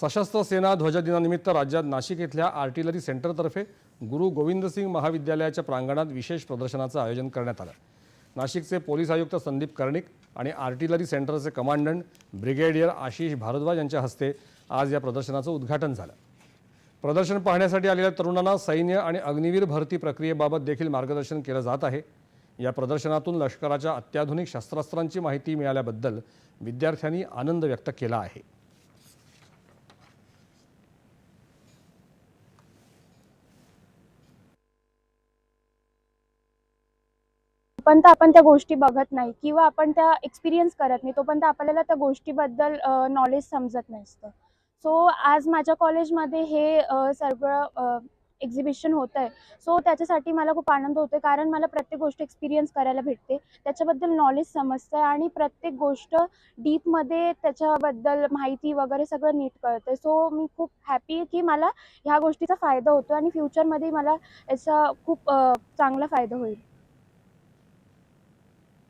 सशस्त्र सेना ध्वजदिनानिमित्त राज्यात नाशिक इथल्या आर्टिलरी सेंटरतर्फे गुरु गोविंदसिंग महाविद्यालयाच्या प्रांगणात विशेष प्रदर्शनाचं आयोजन करण्यात आलं. नाशिकचे पोलीस आयुक्त संदीप कर्णिक आणि आर्टिलरी सेंटरचे कमांडंट ब्रिगेडियर आशिष भारद्वाज यांच्या हस्ते आज या प्रदर्शनाचं उद्घाटन झालं. प्रदर्शन पाहण्यासाठी आलेल्या तरुणांना सैन्य आणि अग्निवीर भरती प्रक्रियेबाबत देखील मार्गदर्शन केलं जात आहे. या प्रदर्शनातून लष्कराच्या अत्याधुनिक शस्त्रास्त्रांची माहिती मिळाल्याबद्दल विद्यार्थ्यांनी आनंद व्यक्त केला आहे. जोपर्यंत आपण त्या गोष्टी बघत नाही किंवा आपण त्या एक्सपिरियन्स करत नाही तोपर्यंत आपल्याला त्या गोष्टीबद्दल नॉलेज समजत नसतं. सो आज माझ्या कॉलेजमध्ये हे सर्व एक्झिबिशन होतं आहे सो त्याच्यासाठी मला खूप आनंद होतो कारण मला प्रत्येक गोष्ट एक्सपिरियन्स करायला भेटते. त्याच्याबद्दल नॉलेज समजतं आहे आणि प्रत्येक गोष्ट डीपमध्ये त्याच्याबद्दल माहिती वगैरे सगळं नीट कळतं सो मी खूप हॅपी की मला ह्या गोष्टीचा फायदा होतो आणि फ्युचरमध्ये मला याचा खूप चांगला फायदा होईल.